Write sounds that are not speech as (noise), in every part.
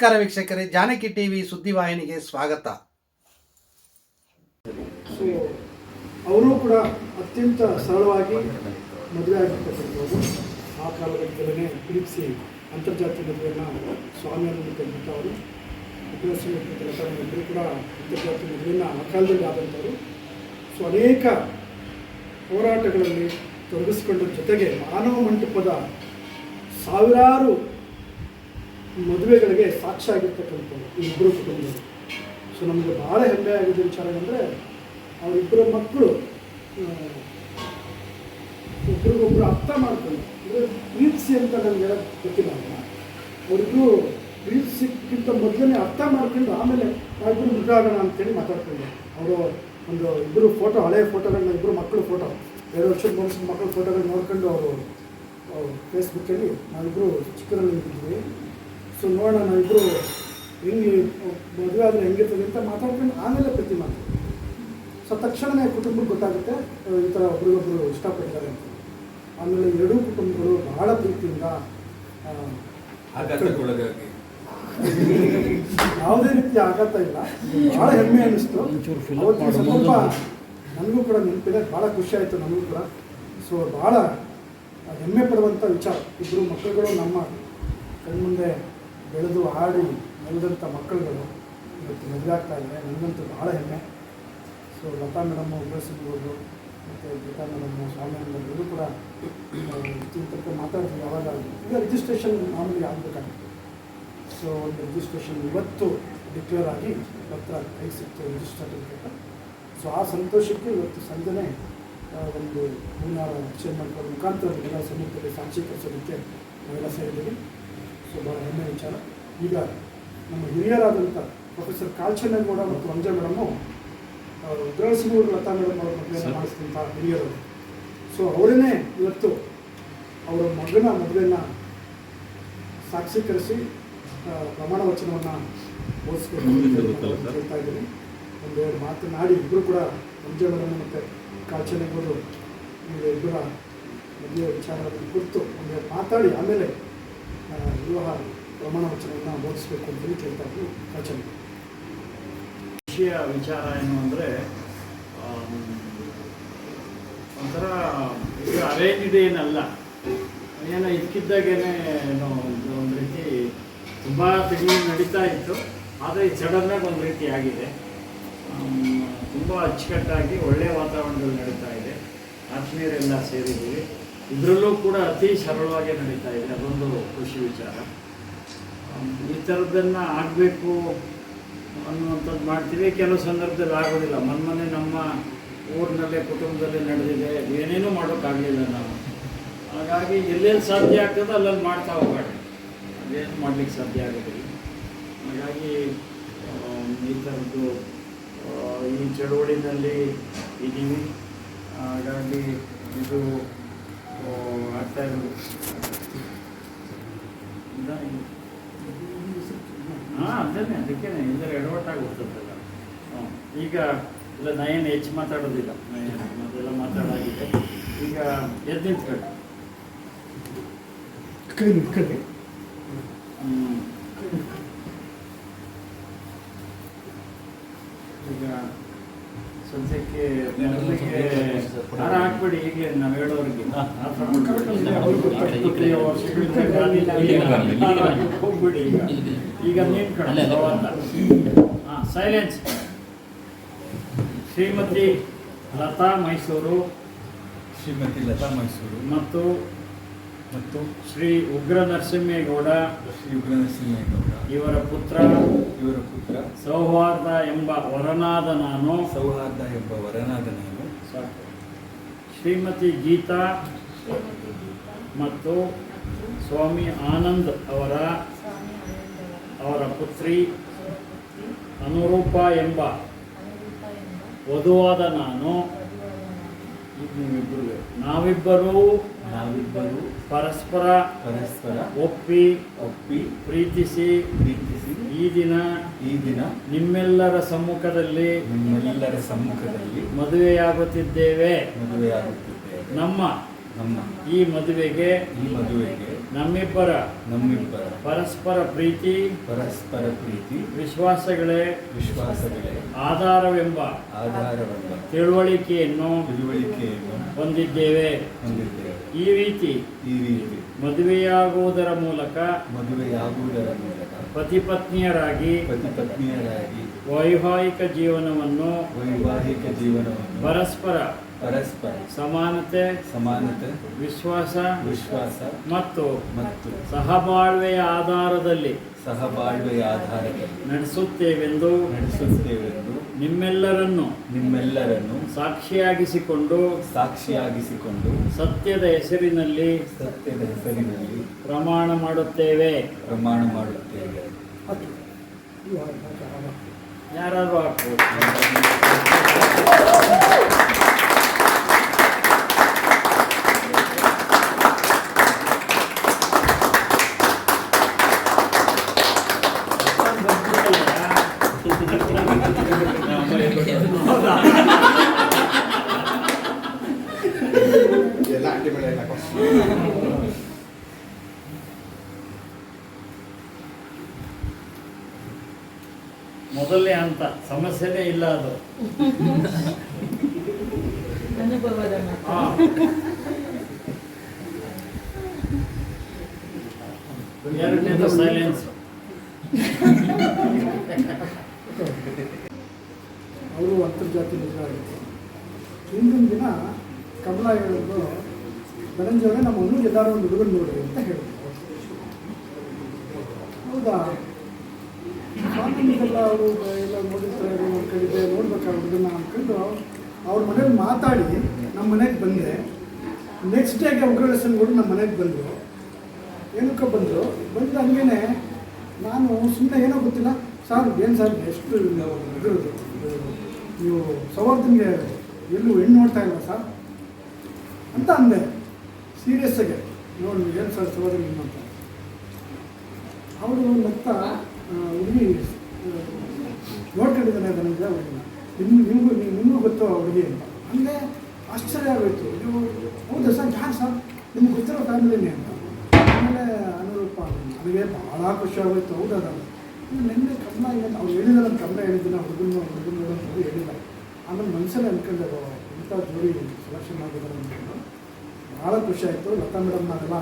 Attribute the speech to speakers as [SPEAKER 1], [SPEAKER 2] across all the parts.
[SPEAKER 1] ನಮಸ್ಕಾರ ವೀಕ್ಷಕರೇ, ಜಾನಕಿ ಟಿವಿ ಸುದ್ದಿವಾಹಿನಿಗೆ ಸ್ವಾಗತ.
[SPEAKER 2] ಸೊ ಅವರು ಕೂಡ ಅತ್ಯಂತ ಸರಳವಾಗಿ ಮದುವೆ ಆಗಿರ್ತಕ್ಕಂಥವ್ರು ಆ ಕಾಲಘಟ್ಟದಲ್ಲೇ ಪ್ರೀತಿಸಿ ಅಂತರ್ಜಾತೀಯ ಮದುವೆಯನ್ನು ಸ್ವಾಮಿಯನ್ನು ಅವರು ಇಬ್ಬರು ಕೂಡ ಅಂತರ್ಜಾತೀಯ ಮದುವೆಯನ್ನು ಆ ಕಾಲದಲ್ಲಿ ಆದಂಥವರು. ಸೊ ಅನೇಕ ಹೋರಾಟಗಳಲ್ಲಿ ತೊಡಗಿಸಿಕೊಂಡ ಜೊತೆಗೆ ಮಾನವ ಮಂಟಪದ ಸಾವಿರಾರು ಮದುವೆಗಳಿಗೆ ಸಾಕ್ಷ್ಯ ಆಗಿರ್ತಕ್ಕಂಥವ್ರು ಇಬ್ಬರು ಕುಟುಂಬಗಳು ಸೊ ನಮಗೆ ಭಾಳ ಹೆಮ್ಮೆ ಆಗಿದ್ದ ವಿಚಾರ ಅಂದರೆ ಅವರಿಬ್ಬರ ಮಕ್ಕಳು ಒಬ್ರಿಗೊಬ್ರು ಅರ್ಥ ಮಾಡ್ಕೊಂಡು, ಅಂದರೆ ಪ್ರೀತಿಸಿ ಅಂತ ನನಗೆ ಗೊತ್ತಿಲ್ಲ ಅಲ್ಲ ಅವರಿಬ್ಬರು ಪ್ರೀತಿಸಿಕ್ಕಿಂತ ಮೊದಲನೇ ಅರ್ಥ ಮಾಡ್ಕೊಂಡು ಆಮೇಲೆ ನಾವಿಬ್ಬರು ಆಗೋಣ ಅಂತೇಳಿ ಮಾತಾಡ್ಕೊಂಡೆ ಅವರು ಒಂದು ಇಬ್ಬರು ಫೋಟೋ ಹಳೆಯ ಫೋಟೋಗಳನ್ನ ಇಬ್ಬರು ಮಕ್ಕಳು ಫೋಟೋ ಎರಡು ವರ್ಷದ ಮೂರು ವರ್ಷದ ಮಕ್ಕಳ ಫೋಟೋಗಳನ್ನ ನೋಡ್ಕೊಂಡು ಅವರು ಫೇಸ್ಬುಕ್ಕಲ್ಲಿ ನಾವಿಬ್ಬರು ಚಿಕ್ಕರಲ್ಲಿ ಇದ್ದಿದ್ವಿ ಸೊ ನೋಡೋಣ ನಾವಿಬ್ಬರು ಹೆಂಗೆ ಮದುವೆ ಆದರೆ ಹೆಂಗಿರ್ತದೆ ಅಂತ ಮಾತಾಡ್ಕೊಂಡು ಆಮೇಲೆ ಪ್ರತಿ ಮಾತು ಸೊ ತಕ್ಷಣವೇ ಕುಟುಂಬಕ್ಕೆ ಗೊತ್ತಾಗುತ್ತೆ ಈ ಥರ ಒಬ್ರಿಗೊಬ್ರು ಇಷ್ಟಪಡ್ತಾರೆ ಅಂತ. ಆಮೇಲೆ ಎರಡೂ ಕುಟುಂಬಗಳು ಬಹಳ ಪ್ರೀತಿಯಿಂದ ಯಾವುದೇ ರೀತಿ ಆಘಾತ ಇಲ್ಲ. ಭಾಳ ಹೆಮ್ಮೆ ಅನ್ನಿಸ್ತು ಸ್ವಲ್ಪ ನನಗೂ ಕೂಡ ನೆನಪಿದೆ. ಭಾಳ ಖುಷಿ ಆಯಿತು ನನಗೂ ಕೂಡ. ಸೊ ಭಾಳ ಹೆಮ್ಮೆ ಪಡುವಂಥ ವಿಚಾರ. ಇಬ್ಬರು ಮಕ್ಕಳುಗಳು ನಮ್ಮ ಕಣ್ಮುಂದೆ ಬೆಳೆದು ಆಡಿ ಬೆಳೆದಂಥ ಮಕ್ಕಳುಗಳು ಇವತ್ತು ಮದುವೆ ಇದೆ ನನಗಂತೂ ಭಾಳ ಹೆಮ್ಮೆ. ಸೊ ಲತಾ ಮೇಡಮ್ಮ ಉಗ್ರಸಿಂಗವರು ಮತ್ತು ಗೀತಾ ಮೇಡಮ್ಮ ಸ್ವಾಮಿ ಎಲ್ಲರೂ ಕೂಡ ಚಿಂತಕ ಮಾತಾಡ್ತೀವಿ ಯಾವಾಗ? ಈಗ ರಿಜಿಸ್ಟ್ರೇಷನ್ ಮಾಮೂಲಿ ಆಗಬೇಕಾಗಿತ್ತು. ಸೊ ಒಂದು ರಿಜಿಸ್ಟ್ರೇಷನ್ ಇವತ್ತು ಡಿಕ್ಲೇರ್ ಆಗಿ ಪತ್ರ ಕೈ ಸಿಕ್ತು ರಿಜಿಸ್ಟರ್ ಸರ್ಟಿಫಿಕೇಟ್ ಸೊ ಆ ಸಂತೋಷಕ್ಕೆ ಇವತ್ತು ಸಂಜೆನೆ ಒಂದು ಹೂವಿನ ಚೇರ್ಮನ್ ಮುಖಾಂತರ ಎಲ್ಲ ಸಮಿತಿಯಲ್ಲಿ ಸಾಕ್ಷೀಕರಿಸೋದಕ್ಕೆ ನಾವೆಲ್ಲ ಸೇರಿದ್ದೀವಿ. ಸೊ ಭಾಳ ಹೆಮ್ಮೆ ವಿಚಾರ. ಈಗ ನಮ್ಮ ಹಿರಿಯರಾದಂಥ ಪ್ರೊಫೆಸರ್ ಕಾಲ್ಚನ್ನಗೌಡ ಮತ್ತು ವಂಜ ಮೇಡಮು ಗೃಹಸಿಂಗೂರು ಲತಾ ಮೇಡಮ್ ಅವರ ಮದುವೆಯನ್ನು ಮಾಡಿಸಿದಂಥ ಹಿರಿಯರು. ಸೊ ಅವರನ್ನೇ ಇವತ್ತು ಅವರ ಮಗನ ಮದುವೆಯನ್ನು ಸಾಕ್ಷೀಕರಿಸಿ ಪ್ರಮಾಣ ವಚನವನ್ನು ಓದಿಸ್ಬೇಕು ಅಂತ? ಹೇಳ್ತಾ ಇದ್ದೀನಿ. ಒಂದೆರಡು ಮಾತನಾಡಿ ಇಬ್ಬರು ಕೂಡ ಮಂಜು ಮೇಡಮ್ ಮತ್ತು ಕಾಲ್ಚನಗೌಡರು ಇಬ್ಬರ ಮದುವೆ ವಿಚಾರ ಕುರಿತು ಒಂದೆರಡು ಮಾತಾಡಿ ಆಮೇಲೆ ವಿವಾಹ ಪ್ರಮಾಣ ವಚನವನ್ನು ಬೋಧಿಸಬೇಕು ಅಂತೇಳಿ ಕೇಳ್ತಾ ಇದ್ದು ಕಾಲ್ಚನೆ
[SPEAKER 3] ವಿಷಯ, ವಿಚಾರ ಏನು ಅಂದರೆ ಒಂಥರ ಇದು ಅರೇಂಜ್ಡ್ ಏನಲ್ಲ ಏನೋ ಇದಕ್ಕಿದ್ದಾಗೇನೆ ಏನೋ ಒಂದು ರೀತಿ ತುಂಬ ತಿಂಗಳು ನಡೀತಾ ಇತ್ತು. ಆದರೆ ಸಡನ್ನಾಗಿ ಒಂದು ರೀತಿ ಆಗಿದೆ. ತುಂಬ ಅಚ್ಚುಕಟ್ಟಾಗಿ ಒಳ್ಳೆಯ ವಾತಾವರಣದಲ್ಲಿ ನಡೀತಾ ಇದೆ. ಆತ್ಮೀಯರೆಲ್ಲ ಸೇರಿದ್ದೀವಿ. ಇದರಲ್ಲೂ ಕೂಡ ಅತಿ ಸರಳವಾಗಿ ನಡೀತಾ ಇದೆ, ಅದೊಂದು ಖುಷಿ ವಿಚಾರ. ಈ ಥರದ್ದನ್ನು ಆಗಬೇಕು ಅನ್ನುವಂಥದ್ದು ಮಾಡ್ತೀವಿ. ಕೆಲವು ಸಂದರ್ಭದಲ್ಲಿ ಆಗೋದಿಲ್ಲ. ಮೊನ್ನೆ ನಮ್ಮ ಊರಿನಲ್ಲೇ, ಕುಟುಂಬದಲ್ಲಿ ನಡೆದಿದೆ. ಏನೇನೂ ಮಾಡೋಕ್ಕಾಗಲಿಲ್ಲ ನಾವು. ಹಾಗಾಗಿ ಎಲ್ಲೆಲ್ಲಿ ಸಾಧ್ಯ ಆಗ್ತದೋ ಅಲ್ಲಲ್ಲಿ ಮಾಡ್ತಾ ಹೋಗೋಣ ಅದೇನು ಮಾಡ್ಲಿಕ್ಕೆ ಸಾಧ್ಯ ಆಗೋದಿಲ್ಲ. ಹಾಗಾಗಿ ಈ ಥರದ್ದು ಈ ಚಳುವಳಿನಲ್ಲಿ ಇದ್ದೀವಿ ಹಾಗಾಗಿ ಇದು ಆಗ್ತಾ ಇರೋದು ಹಾಂ ಅದನ್ನೇ ಅದಕ್ಕೆ ಎಲ್ಲರೂ ಎಡವಟ್ಟಾಗಿ ಹೋಗ್ತದಲ್ಲ ಹ್ಞೂ ಈಗ ಇಲ್ಲ ನಾ ಏನು ಹೆಚ್ಚು ಮಾತಾಡೋದಿಲ್ಲ. ಅದೆಲ್ಲ ಮಾತಾಡೋದಾಗಿದೆ ಈಗ ಎದ್ದು ನಿಂತ್ಕೊಳ್ಳಿ.
[SPEAKER 2] ಕೈ ನಿಂತ್ಕೊಳ್ಳಿ
[SPEAKER 3] ಹ್ಮ್. ಈಗ ಸದ್ಯಕ್ಕೆ ಹಣ ಹಾಕ್ಬಿಡಿ ಹೀಗೆ ನಾವು ಹೇಳೋರಿಗೆ ಹೋಗ್ಬಿಡಿ ಈಗ ಈಗ ಕಡೆ ಹಾಂ ಸೈಲೆನ್ಸ್ ಶ್ರೀಮತಿ ಲತಾ ಮೈಸೂರು
[SPEAKER 4] ಶ್ರೀಮತಿ ಲತಾ ಮೈಸೂರು
[SPEAKER 3] ಮತ್ತು
[SPEAKER 4] ಮತ್ತು
[SPEAKER 3] ಶ್ರೀ ಉಗ್ರ ನರಸಿಂಹೇಗೌಡ
[SPEAKER 4] ಶ್ರೀ ಉಗ್ರ ನರಸಿಂಹೇಗೌಡ
[SPEAKER 3] ಇವರ ಪುತ್ರ
[SPEAKER 4] ಇವರ ಪುತ್ರ
[SPEAKER 3] ಸೌಹಾರ್ದ ಎಂಬ ವರನಾದ ನಾನು.
[SPEAKER 4] ಸೌಹಾರ್ದ ಎಂಬ ವರನಾದ ನಾನು.
[SPEAKER 3] ಸಾಕು. ಶ್ರೀಮತಿ ಗೀತಾ ಮತ್ತು ಸ್ವಾಮಿ ಆನಂದ್ ಅವರ ಅವರ ಪುತ್ರಿ ಅನುರೂಪ ಎಂಬ ವಧುವಾದ ನಾನು. ನೀವಿಬ್ಬರು ನಾವಿಬ್ಬರೂ
[SPEAKER 4] ನಾವಿಬ್ಬರು
[SPEAKER 3] ಪರಸ್ಪರ
[SPEAKER 4] ಪರಸ್ಪರ
[SPEAKER 3] ಒಪ್ಪಿ
[SPEAKER 4] ಒಪ್ಪಿ
[SPEAKER 3] ಪ್ರೀತಿಸಿ
[SPEAKER 4] ಪ್ರೀತಿಸಿ
[SPEAKER 3] ಈ ದಿನ
[SPEAKER 4] ಈ ದಿನ
[SPEAKER 3] ನಿಮ್ಮೆಲ್ಲರ ಸಮ್ಮುಖದಲ್ಲಿ
[SPEAKER 4] ನಿಮ್ಮೆಲ್ಲರ ಸಮ್ಮುಖದಲ್ಲಿ
[SPEAKER 3] ಮದುವೆಯಾಗುತ್ತಿದ್ದೇವೆ.
[SPEAKER 4] ಮದುವೆಯಾಗುತ್ತಿದ್ದೇವೆ.
[SPEAKER 3] ನಮ್ಮ
[SPEAKER 4] ನಮ್ಮ
[SPEAKER 3] ಈ ಮದುವೆಗೆ
[SPEAKER 4] ಈ ಮದುವೆಗೆ
[SPEAKER 3] ನಮ್ಮಿಬ್ಬರ
[SPEAKER 4] ನಮ್ಮಿಬ್ಬರ
[SPEAKER 3] ಪರಸ್ಪರ ಪ್ರೀತಿ
[SPEAKER 4] ಪರಸ್ಪರ ಪ್ರೀತಿ
[SPEAKER 3] ವಿಶ್ವಾಸಗಳೇ
[SPEAKER 4] ವಿಶ್ವಾಸಗಳೇ
[SPEAKER 3] ಆಧಾರವೆಂಬ
[SPEAKER 4] ಆಧಾರವೆಂಬ
[SPEAKER 3] ತಿಳುವಳಿಕೆಯನ್ನು
[SPEAKER 4] ತಿಳುವಳಿಕೆಯನ್ನು
[SPEAKER 3] ಹೊಂದಿದ್ದೇವೆ.
[SPEAKER 4] ಹೊಂದಿದ್ದೇವೆ.
[SPEAKER 3] ಈ ರೀತಿ
[SPEAKER 4] ಈ ರೀತಿ
[SPEAKER 3] ಮದುವೆಯಾಗುವುದರ ಮೂಲಕ
[SPEAKER 4] ಮದುವೆಯಾಗುವುದರ ಮೂಲಕ
[SPEAKER 3] ಪತಿ ಪತ್ನಿಯರಾಗಿ
[SPEAKER 4] ಪತಿ ಪತ್ನಿಯರಾಗಿ
[SPEAKER 3] ವೈವಾಹಿಕ ಜೀವನವನ್ನು
[SPEAKER 4] ವೈವಾಹಿಕ ಜೀವನವನ್ನು
[SPEAKER 3] ಪರಸ್ಪರ
[SPEAKER 4] ಪರಸ್ಪರ
[SPEAKER 3] ಸಮಾನತೆ
[SPEAKER 4] ಸಮಾನತೆ
[SPEAKER 3] ವಿಶ್ವಾಸ
[SPEAKER 4] ವಿಶ್ವಾಸ
[SPEAKER 3] ಮತ್ತು
[SPEAKER 4] ಮತ್ತು
[SPEAKER 3] ಸಹಬಾಳ್ವೆಯ ಆಧಾರದಲ್ಲಿ
[SPEAKER 4] ಸಹಬಾಳ್ವೆಯ ಆಧಾರದಲ್ಲಿ
[SPEAKER 3] ನಡೆಸುತ್ತೇವೆಂದು
[SPEAKER 4] ನಡೆಸುತ್ತೇವೆಂದು
[SPEAKER 3] ನಿಮ್ಮೆಲ್ಲರನ್ನು
[SPEAKER 4] ನಿಮ್ಮೆಲ್ಲರನ್ನು
[SPEAKER 3] ಸಾಕ್ಷಿಯಾಗಿಸಿಕೊಂಡು
[SPEAKER 4] ಸಾಕ್ಷಿಯಾಗಿಸಿಕೊಂಡು
[SPEAKER 3] ಸತ್ಯದ ಹೆಸರಿನಲ್ಲಿ
[SPEAKER 4] ಸತ್ಯದ ಹೆಸರಿನಲ್ಲಿ
[SPEAKER 3] ಪ್ರಮಾಣ ಮಾಡುತ್ತೇವೆ.
[SPEAKER 4] ಪ್ರಮಾಣ ಮಾಡುತ್ತೇವೆ.
[SPEAKER 3] ಯಾರಾದರೂ ಆಗ್ಬೋದು ಹಾಕ್ಬೋದು. (laughs) (laughs)
[SPEAKER 1] ಎಲ್ಲ ಎಲ್ಲ
[SPEAKER 3] ಮೊದಲನೇ ಅಂತ ಸಮಸ್ಯೆನೇ ಇಲ್ಲ ಅದು. (laughs) ಎರಡನೇದು ಸೈಲೆನ್ಸ್
[SPEAKER 2] ಅವರು ಅಂತರ್ಜಾತಿ ಮದುವೆ ಆಗಿತ್ತು ಹಿಂದಿನ ದಿನ ಕಮಲ ಹೇಳಿದ್ರು ಧನಂಜಯವರೇ ನಮ್ಮ ಇನ್ನೂ ಎಲ್ಲರೂ ಒಂದು ಹುಡುಗನ ನೋಡಿ ಅಂತ ಹೇಳಿದ್ರು ಹೌದಾ ಅವರು ಎಲ್ಲ ನೋಡಿರ್ತಾರೆ ಅವ್ರ ಕಡೆ ಆ ಅನ್ಕೊಂಡು ಅವ್ರ ಮನೇಲಿ ಮಾತಾಡಿ ನಮ್ಮ ಮನೆಗೆ ಬಂದೆ. ನೆಕ್ಸ್ಟ್ ಡೇಗೆ ಉಗ್ರವೇಶನ್ ಕೂಡ ನಮ್ಮ ಮನೆಗೆ ಬಂದರು. ಏನಕ್ಕೆ ಬಂದರು. ಬಂದು ಹಂಗೇನೆ ನಾನು ಸುಮ್ಮನೆ ಏನೋ ಗೊತ್ತಿಲ್ಲ. ಸರ್, ಏನು ಸರ್, ಎಷ್ಟು ನೀವು ಸವರ್ಧನ್ಗೆ ಎಲ್ಲೂ ಹೆಣ್ಣು ನೋಡ್ತಾ ಇಲ್ಲ ಸರ್? ಅಂತ ಅಂದೆ. ಸೀರಿಯಸ್ ಆಗಿ. ನೋಡಿ, ಏನು ಸರ್ ಸವರ್ಧನ್ ಅಂತ? ಅವರು ಮತ್ತ ಹುಡುಗಿ ನೋಡ್ಕೊಂಡಿದ್ದಾನೆ ಅದನ್ನೆಲ್ಲ ಹುಡುಗಿನ ನಿಮ್ಮ ನಿಮಗೂ ನಿಮಗೂ ಗೊತ್ತು ಹುಡುಗಿ ಅಂತ ಹಂಗೆ ಆಶ್ಚರ್ಯ ಆಗೋಯ್ತು. ನೀವು ಹೌದಾ ಸರ್? ಯಾರು ಸರ್? ನಿಮ್ಗೆ ಗೊತ್ತಿರೋ ಫ್ಯಾಮಿಲಿನೇ ಅಂತ. ಆಮೇಲೆ ಅನುರೂಪ ನನಗೆ ಭಾಳ ಖುಷಿ ಆಗೋಯ್ತು. ಹೌದಾ ನಾನು ನಿನ್ನೆ ಕನ್ನಡ ಏನು ಅವ್ರು ಹೇಳಿದ್ರೆ ನಾನು ಕನ್ನಡ ಹೇಳಿದ್ದೀನಿ. ಹುಡುಗನ ಹುಡುಗನ ಅಂತ ಹೇಳಿಲ್ಲ ಆಮೇಲೆ ಮನಸ್ಸಲ್ಲಿ ಅನ್ಕೊಂಡೆ ಇಂಥ ಜೋಡಿ ಸೆಲೆಕ್ಷನ್ ಆಗಿದ್ದಾರೆ ಅಂದ್ಕೊಂಡು ಭಾಳ ಖುಷಿ ಆಯಿತು. ಲತಾ ಮೇಡಮ್ ನಾವೆಲ್ಲ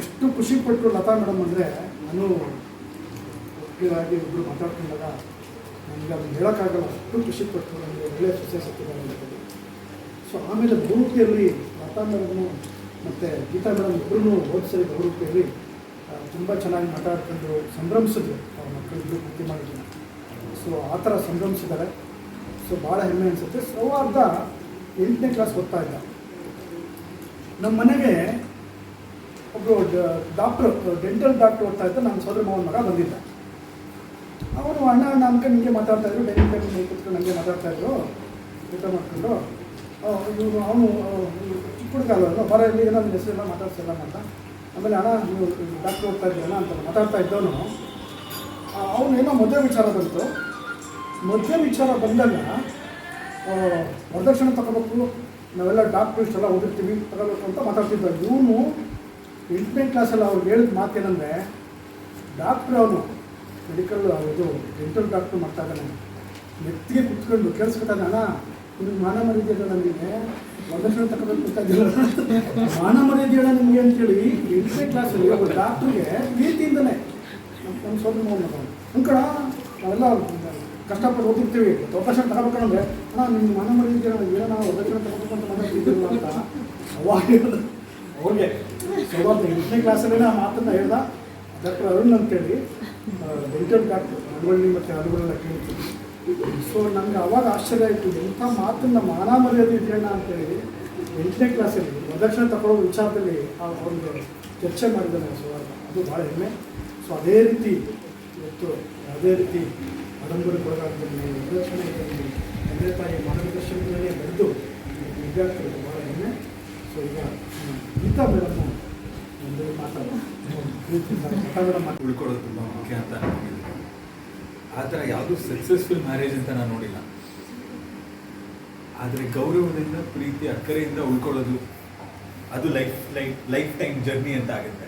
[SPEAKER 2] ಎಷ್ಟು ಖುಷಿ ಪಟ್ಟರು ಲತಾ ಮೇಡಮ್ ಅಂದರೆ, ನಾನು ಒಟ್ಟಿಗಾಗಿ ಒಬ್ಬರು ಮಾತಾಡ್ಕೊಂಡಾಗ ನನಗೆ ಅದನ್ನು ಹೇಳೋಕ್ಕಾಗಲ್ಲ, ಅಷ್ಟು ಖುಷಿ ಪಟ್ಟು ನನಗೆ ಒಳ್ಳೆಯ ಸಸ್ಯ ಸಿಕ್ಕಿದ್ದಾರೆ ಸೊ ಆಮೇಲೆ ಬಹುರೂಪಿಯಲ್ಲಿ ಲತಾ ಮೇಡಮ್ನು ಮತ್ತು ಗೀತಾ ಮೇಡಮ್ ಇಬ್ಬರೂ ಓದಿಸಲಿ ಬಹುರೂಪಿಯಲ್ಲಿ ತುಂಬ ಚೆನ್ನಾಗಿ ಮಾತಾಡ್ಕೊಂಡು ಸಂಭ್ರಮಿಸಿದ್ರು ಅವ್ರ ಮಕ್ಕಳಿಬ್ಬರು ಬುದ್ಧಿ ಮಾಡಿದ್ರು. ಸೊ ಆ ಥರ ಸಂಭ್ರಮಿಸಿದ್ದಾರೆ. ಸೊ ಭಾಳ ಹೆಮ್ಮೆ ಅನಿಸುತ್ತೆ. ಸೌಹಾರ್ದ ಎಂಟನೇ ಕ್ಲಾಸ್ ಓದ್ತಾ ಇದ್ದ. ನಮ್ಮ ಮನೆಗೆ ಒಬ್ಬರು ಡಾಕ್ಟ್ರು ಡೆಂಟಲ್ ಡಾಕ್ಟ್ರ್ ಓದ್ತಾ ಇದ್ದ. ನಮ್ಮ ಸೋದರ ಮಾವನ ಮಗ ಬಂದಿದ್ದ. ಅವನು ಅಣ್ಣ ಅಣ್ಣ ಅನ್ಕೊಂಡು ಹಿಂಗೆ ಮಾತಾಡ್ತಾ ಇದ್ರು ಡೈನಿಂಗ್ ಟೇಬಲ್ ಮೇಲೆ ಕೂತ್ಕೊಂಡು ಹಂಗೆ ಮಾತಾಡ್ತಾ ಇದ್ರು. ಊಟ ಮಾಡ್ಕೊಂಡು ಇವರು, ಅವನು ಚಿಕ್ಕ ಹುಡುಗ ಬರ ಇಲ್ಲಿ ಏನೋ ನನ್ನ ಹೆಸರೆಲ್ಲ ಮಾತಾಡ್ಸಲ್ಲ ಅಂತ. ಆಮೇಲೆ ಅಣ್ಣ, ನೀವು ಡಾಕ್ಟ್ರ್ ಹೋಗ್ತಾ ಅಂತ ಮಾತಾಡ್ತಾ ಇದ್ದವನು. ಅವನು ಏನೋ ಮದುವೆ ವಿಚಾರ ಬಂತು. ಮದುವೆ ವಿಚಾರ ಬಂದಾಗ ವರದಕ್ಷಿಣೆ ತಗೋಬೇಕು, ನಾವೆಲ್ಲ ಡಾಕ್ಟ್ರು ಇಷ್ಟೆಲ್ಲ ಓದಿರ್ತೀವಿ, ತಗೋಬೇಕು ಅಂತ ಮಾತಾಡ್ತಿದ್ದ. ಇವನು ಎಂಟನೇ ಕ್ಲಾಸಲ್ಲಿ ಅವ್ರಿಗೆ ಹೇಳಿದ ಮಾತೇನೆಂದರೆ ಡಾಕ್ಟ್ರು ಅವನು ಮೆಡಿಕಲ್ ಇದು ಡೆಂಟಲ್ ಡಾಕ್ಟ್ರು ಮಾಡ್ತಾ ನೆತ್ತಿಗೆ ಕುತ್ಕೊಂಡು ಕೇಳಿಸ್ಕೊತಾನೆ ಅಣ್ಣ, ನಿಮ್ಗೆ ಮಾನ ಮರ್ಯಾದೆ ನನಗೆ. ವರದಕ್ಷಿಣೆ ತಗೋಬೇಕು ಅಂತ ಇದ್ದಿಲ್ಲ ಮಾನ ಮರ್ಯಾದೆ ಅಣ್ಣ ನಿಮಗೆ ಅಂತೇಳಿ ಎಂಟನೇ ಕ್ಲಾಸಲ್ಲಿ ಒಬ್ಬ ಡಾಕ್ಟ್ರಿಗೆ ಪ್ರೀತಿಯಿಂದನೇ ನಮ್ಮ ಸೋದರ ಮಗನ ಅಂಕಣ ನಾವೆಲ್ಲ ಕಷ್ಟಪಟ್ಟು ಓದಿರ್ತೀವಿ ಅವಕಾಶ ತಗೋಬೇಕಂದ್ರೆ ಅಣ್ಣ ನಿಮ್ಮ ಮರ್ಯಾದೆ ಮರಿದ್ದೀರ ಏನೋ ನಾವು ವರದಕ್ಷಿಣೆ ತಗೋಬೇಕು ಅಂತ ಮಾತಾಡ್ತಿದ್ದೀರಲ್ಲ ಅಂತ. ಅವಾಗ ಹೇಳಿದ್ರು ಎಂಟನೇ ಕ್ಲಾಸಲ್ಲೇ ಆ ಮಾತನ್ನು ಹೇಳ್ದ. ಡಾಕ್ಟರ್ ಅರುಣ್ ಅಂತೇಳಿ ಡೆಂಟಲ್ ಡಾಕ್ಟರ್ ನಡವಳ್ಳಿ ಮತ್ತು ಹಲವರೆಲ್ಲ ಕೇಳ್ತೀವಿ. ಸೊ ನನಗೆ ಅವಾಗ ಆಶ್ಚರ್ಯ ಆಯಿತು, ಎಂಥ ಮಾತನ್ನ ಮಾನ ಮರ್ಯಾದೆ ಇದೆಯಣ್ಣ ಅಂತೇಳಿ ಎಂಟನೇ ಕ್ಲಾಸಲ್ಲಿ ವರದಕ್ಷಿಣೆ ತಗೊಳ್ಳೋ ವಿಚಾರದಲ್ಲಿ ಆ ಒಂದು ಚರ್ಚೆ ಮಾಡಿದ್ದಾನೆ ಸೊ, ಅದು ಭಾಳ ಹೆಮ್ಮೆ. ಸೊ ಅದೇ ರೀತಿ ಇವತ್ತು ಅದೇ ರೀತಿ ಆಡಂಬರಕ್ಕೊಳಗಾಗದಲ್ಲಿ ಪ್ರದಕ್ಷಿಣೆ ತಂದೆ ತಾಯಿ ಮಾರ್ಗದರ್ಶನಗಳನ್ನೇ ಬೆಳೆದು ವಿದ್ಯಾರ್ಥಿಗಳು ಭಾಳ ಹೆಮ್ಮೆ. ಸೊ ಈಗ ಗೀತಾ ಮೇಡಮ್
[SPEAKER 4] ಉಳ್ಕೊಳ್ಳೋದು ತುಂಬ ಮುಖ್ಯ ಅಂತ ಆ ಥರ ಯಾವುದೂ ಸಕ್ಸಸ್ಫುಲ್ ಮ್ಯಾರೇಜ್ ಅಂತ ನಾನು ನೋಡಿಲ್ಲ. ಆದರೆ ಗೌರವದಿಂದ, ಪ್ರೀತಿ, ಅಕ್ಕರೆಯಿಂದ ಉಳ್ಕೊಳ್ಳೋದು, ಅದು life life life time journey ಅಂತ ಆಗುತ್ತೆ.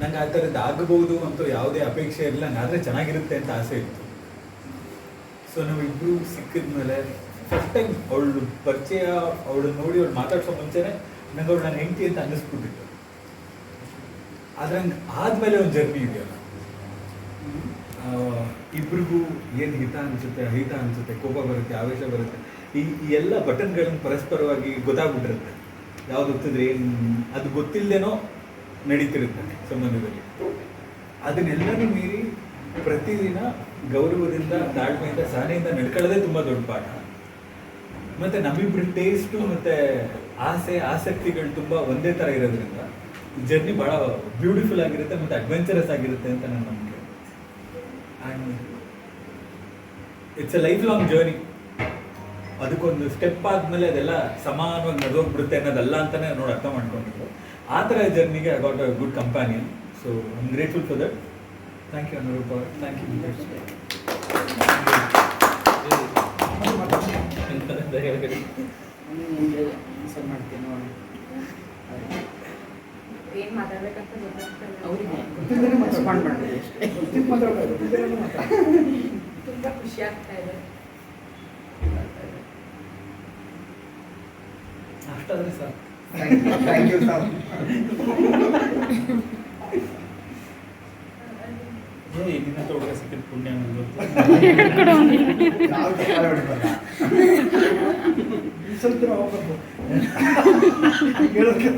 [SPEAKER 4] ನಂಗೆ ಆ ಥರದ್ದು ಆಗಬಹುದು ಅಂತ ಯಾವುದೇ ಅಪೇಕ್ಷೆ ಇರಲಿಲ್ಲ ಆದರೆ ಚೆನ್ನಾಗಿರುತ್ತೆ ಅಂತ ಆಸೆ ಇತ್ತು. ಸೊ ನಾವಿಬ್ಬರು ಸಿಕ್ಕಿದ್ಮೇಲೆ ಫಸ್ಟ್ ಟೈಮ್ ಅವಳು ಪರಿಚಯ ಅವಳು ನೋಡಿ ಅವಳು ಮಾತಾಡ್ಸೋ ಮುಂಚೆನೆ ನಂಗೆ ಅವಳು ನನ್ನ ಹೆಂಡತಿ ಅಂತ ಅನ್ನಿಸ್ಬಿಟ್ಟಿತ್ತು. ಆದ್ರೆ ಹಂಗೆ ಆದ್ಮೇಲೆ ಒಂದು ಜರ್ನಿ ಇದೆಯಲ್ಲ. ಇಬ್ರಿಗೂ ಏನು ಹಿತ ಅನ್ಸುತ್ತೆ, ಅಹಿತ ಅನ್ಸುತ್ತೆ, ಕೋಪ ಬರುತ್ತೆ, ಆವೇಶ ಬರುತ್ತೆ, ಈ ಎಲ್ಲ ಬಟನ್ಗಳನ್ನು ಪರಸ್ಪರವಾಗಿ ಗೊತ್ತಾಗ್ಬಿಟ್ಟಿರುತ್ತೆ. ಯಾವ್ದು ಗೊತ್ತಿದ್ರೆ ಏನು, ಅದು ಗೊತ್ತಿಲ್ಲದೇನೋ ನಡೀತಿರುತ್ತೆ ಸಂಬಂಧದಲ್ಲಿ. ಅದನ್ನೆಲ್ಲನೂ ಮೀರಿ ಪ್ರತಿದಿನ ಗೌರವದಿಂದ, ತಾಳ್ಮೆಯಿಂದ, ಸಹನೆಯಿಂದ ನಡ್ಕೊಳ್ಳೋದೇ ತುಂಬ ದೊಡ್ಡ ಪಾಠ. ಮತ್ತೆ ನಮ್ಮಿಬ್ರ ಟೇಸ್ಟು ಮತ್ತೆ ಆಸೆ, ಆಸಕ್ತಿಗಳು ತುಂಬ ಒಂದೇ ಥರ ಇರೋದ್ರಿಂದ ಜರ್ನಿ ಭಾಳ ಬ್ಯೂಟಿಫುಲ್ ಆಗಿರುತ್ತೆ ಮತ್ತು ಅಡ್ವೆಂಚರಸ್ ಆಗಿರುತ್ತೆ ಅಂತ ನನ್ನ ನಂಬಿಕೆ. And it's a life long journey ಅದಕ್ಕೊಂದು ಸ್ಟೆಪ್ ಆದ್ಮೇಲೆ ಅದೆಲ್ಲ ಸಮಾನವಾಗಿ ನಡೆದೋಗ್ಬಿಡುತ್ತೆ ಅನ್ನೋದಲ್ಲ ಅಂತಾನೆ ನೋಡಿ ಅರ್ಥ ಮಾಡ್ಕೊಂಡಿದ್ದು. ಆ ಥರ ಜರ್ನಿಗೆ I got a good companion so I'm grateful for that thank you Anuroopa thank you
[SPEAKER 5] ಏನು ಮಾತಾಡ್ಬೇಕಂತ ಗೊತ್ತಾಗ್ತಲ್ಲ.
[SPEAKER 6] ಅವರಿಗೆ
[SPEAKER 2] ಗೊತ್ತಿದ್ದರೇನೆ
[SPEAKER 6] ಮಾತಾಡ್ಕೊಂಡು ಮಾಡ್ತೀವಿ
[SPEAKER 2] ಗೊತ್ತಿದ್ದು
[SPEAKER 5] ಖುಷಿ ಆಗ್ತಾ ಇದೆ.
[SPEAKER 4] ಸರ್
[SPEAKER 1] ಥ್ಯಾಂಕ್ ಯು ಸರ್
[SPEAKER 3] ಸಿಕ್ಕಿದ ಪುಣ್ಯ
[SPEAKER 2] ಅನ್ನೋದು (laughs) ಸ್ವಲ್ಪ ದಿನ ಹೋಗ್ಬೇಕು. ಹೇಳೋಕೆ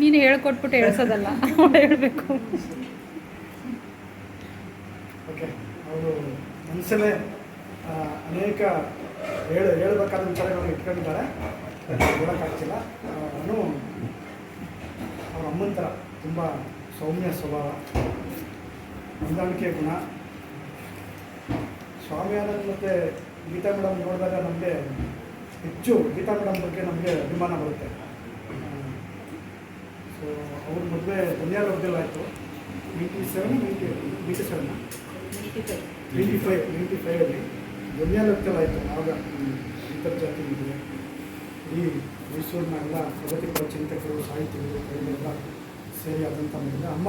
[SPEAKER 7] ನೀನು ಹೇಳ್ಕೊಟ್ಬಿಟ್ಟು ಹೇಳ್ಸೋದಲ್ಲ ಹೇಳ್ಬೇಕು.
[SPEAKER 2] ಓಕೆ ಅವರು ಮನಸ್ಸಲ್ಲೇ ಅನೇಕ ಹೇಳ ಹೇಳಬೇಕಾದ ವಿಚಾರಗಳನ್ನು ಇಟ್ಕೊಂಡಿದ್ದಾರೆ. ಹೇಳೋಕ್ಕಾಗ್ತಿಲ್ಲ ಅವನು ಅವ್ರ ಅಮ್ಮನ ಥರ ತುಂಬ ಸೌಮ್ಯ ಸ್ವಭಾವ ಹೊಂದಾಣಿಕೆ ಗುಣ. ಸ್ವಾಮಿಯಾದ ಮತ್ತು ಗೀತಾ ಮೇಡಮ್ ನೋಡಿದಾಗ ನಮಗೆ ಹೆಚ್ಚು ಗೀತಾ ಮೇಡಮ್ ಬಗ್ಗೆ ನಮಗೆ ಅಭಿಮಾನ ಬರುತ್ತೆ. ಸೊ ಅವ್ರ ಮದುವೆ ದುನಿಯಾಲೋಕದಲ್ಲಿ ಆಯಿತು. Ninety seven ninety ninety seven ninety five ninety ಫೈವಲ್ಲಿ ದುನಿಯಾಲೋಕದಲ್ಲಿ ಆಯಿತು. ಆವಾಗ ಅಂತರ್ಜಾತಿ ಇದೆ. ಈ ಮೈಸೂರಿನ ಎಲ್ಲ ಪ್ರಗತಿಪರ ಚಿಂತಕರು ಸಾಹಿತಿಗಳು ಕೈಲೆಲ್ಲ ಸೇರಿ ಆದಂಥ ಮೇಲೆ ಅಮ್ಮ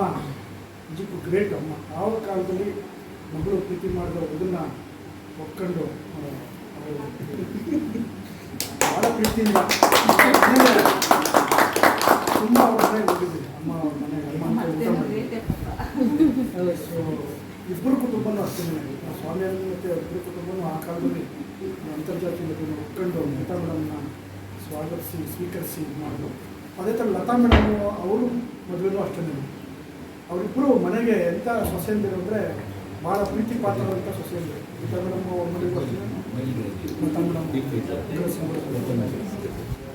[SPEAKER 2] ನಿಜಕ್ಕೂ ಗ್ರೇಟ್ ಅಮ್ಮ. ಆ ಕಾಲದಲ್ಲಿ ಮಗಳು ಪ್ರೀತಿ ಮಾಡಿದ ಇದನ್ನ ಒಪ್ಕೊಂಡು ಭಾಳ ಪ್ರೀತಿಯಿಂದ ತುಂಬ ಅವ್ರ ಮನೆಗೆ ಅಮ್ಮ ಮನೆ ಮನೆಗೆ ಅಮ್ಮ ಸೊ ಇಬ್ಬರು ಕುಟುಂಬನೂ ಅಷ್ಟೇ ಆ ಸ್ವಾಮಿಯನ್ನು ಮತ್ತು ಇಬ್ಬರು ಕುಟುಂಬನೂ ಆ ಕಾಲದಲ್ಲಿ ಅಂತರ್ಜಾತಿ ಮದುವೆ ಒಪ್ಕೊಂಡು ಲತಾ ಮೇಡಮ್ನ ಸ್ವಾಗತಿಸಿ ಸ್ವೀಕರಿಸಿ ಇದು ಮಾಡಿದ್ರು. ಅದೇ ಥರ ಲತಾ ಮೇಡಮ್ ಅವರು ಮದುವೆನೂ ಅಷ್ಟೇ ಅವರಿಬ್ಬರು ಮನೆಗೆ ಎಂಥ ಸೊಸೆಯಂದಿರು ಅಂದರೆ ಭಾಳ ಪ್ರೀತಿ ಪಾತ್ರವಾದಂಥ ಸೊಸೆಯಂದಿರು